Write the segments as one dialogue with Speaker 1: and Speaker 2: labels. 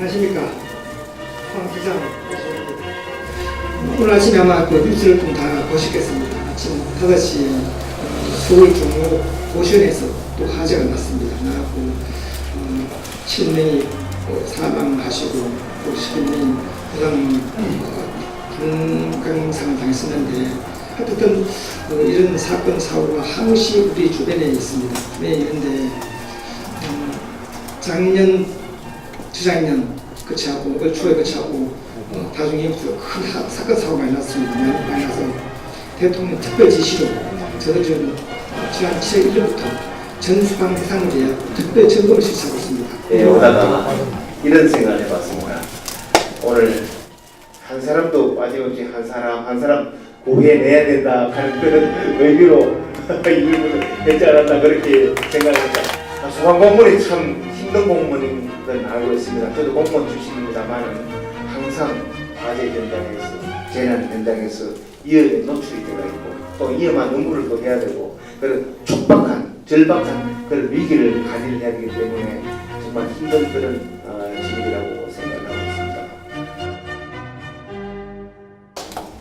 Speaker 1: 안녕하십니까. 황 기장. 오늘 아침에 아마 그 뉴스를 좀 다 보셨겠습니다. 아침 5시 서울 종로 고시원에서 또 화재가 났습니다. 나고 어, 7명이 어, 사망하시고 또 10명이 부상 어, 불강상을 당했었는데 어쨌든 어, 이런 사건 사고가 항시 우리 주변에 있습니다. 주변에 있는데 음, 작년 주작년 끝이하고 올 초에 끝이하고 어, 다중이부터 큰 하- 사건 사고가 많이 났습니다. 많이 나서 대통령 특별 지시로 저도 지금 어, 지난 7월 1일부터 전 수방 대상에 대해 특별 점검을 실시하고 있습니다.
Speaker 2: 예, 오다가 이런 생각을 해봤습니다. 오늘 한 사람도 빠짐없이 한 사람 한 사람 구해내야 된다 하는 그런 의미로 일부를 했지 않았나 그렇게 생각합니다. 소방 공무원이 참 힘든 공무원인 건 알고 있습니다. 저도 공무원 출신입니다만은 항상 화재 현장에서 재난 현장에서 위험에 노출이 되어 있고 또 위험한 업무를 또 해야 되고 그런 촉박한 절박한 그런 위기를 관리해야 되기 때문에 정말 힘든 그런 어, 직업이라고 생각하고 있습니다.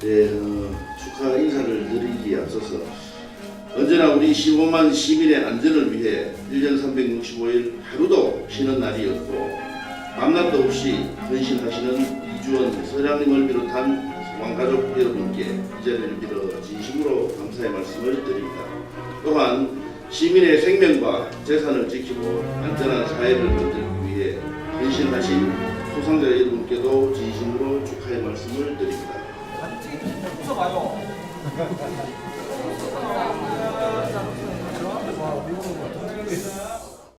Speaker 3: 네, 어, 축하 인사를 드리기에 앞서서 언제나 우리 15만 시민의 안전을 위해 1년 365일 하루도 쉬는 날이었고 밤낮도 없이 헌신하시는 이주원 서장님을 비롯한 소방가족 여러분께 이 자리를 빌어 진심으로 감사의 말씀을 드립니다. 또한 시민의 생명과 재산을 지키고 안전한 사회를 만들기 위해 헌신하신 소상자 여러분께도 진심으로 축하의 말씀을 드립니다.
Speaker 4: 웃어봐요.